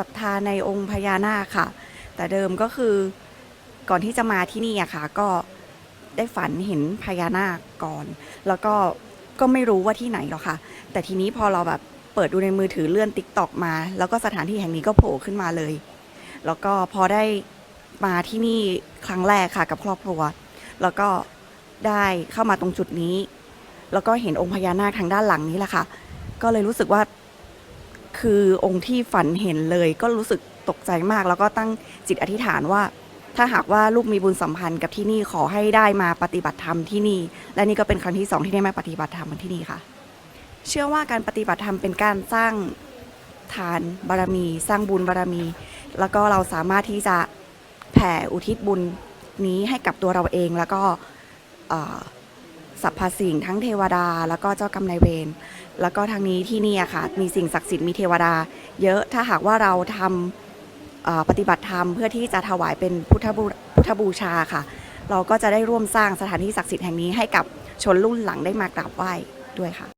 ศรัทธาในองค์พญานาคค่ะ แต่เดิมก็คือก่อนที่จะมาที่นี่อะค่ะ ก็ได้ฝันเห็นพญานาคก่อน แล้วก็ก็ไม่รู้ว่าที่ไหนหรอกค่ะ แต่ทีนี้พอเราแบบเปิดดูในมือถือเลื่อนติ๊กตอกมา แล้วก็สถานที่แห่งนี้ก็โผล่ขึ้นมาเลย แล้วก็พอได้มาที่นี่ครั้งแรกค่ะกับครอบครัว แล้วก็ได้เข้ามาตรงจุดนี้ แล้วก็เห็นองค์พญานาคทางด้านหลังนี้แหละค่ะ ก็เลยรู้สึกว่า คือองค์ที่ฝันเห็นเลย ก็รู้สึกตกใจมาก แล้วก็ตั้งจิตอธิษฐานว่า ถ้าหากว่าลูกมีบุญสัมพันธ์กับที่นี่ขอให้ได้มาปฏิบัติธรรมที่นี่ และนี่ก็เป็นครั้งที่สองที่ได้มาปฏิบัติธรรมที่นี่ค่ะ เชื่อว่าการปฏิบัติธรรมเป็นการสร้างทานบารมี สร้างบุญบารมี แล้วก็เราสามารถที่จะแผ่อุทิศบุญนี้ให้กับตัวเราเองแล้วก็สรรพสิ่งทั้งเทวดา แล้วก็เจ้ากรรมนายเวร แล้วก็ทางนี้ที่นี่อะค่ะมีสิ่งศักดิ์สิทธิ์มีเทวดา เยอะถ้าหากว่าเราทำปฏิบัติธรรมเพื่อที่จะถวายเป็นพุทธบูพุทธบูชาค่ะ เราก็จะได้ร่วมสร้างสถานที่ศักดิ์สิทธิ์แห่งนี้ให้กับชนรุ่นหลังได้มากราบไหว้ด้วยค่ะ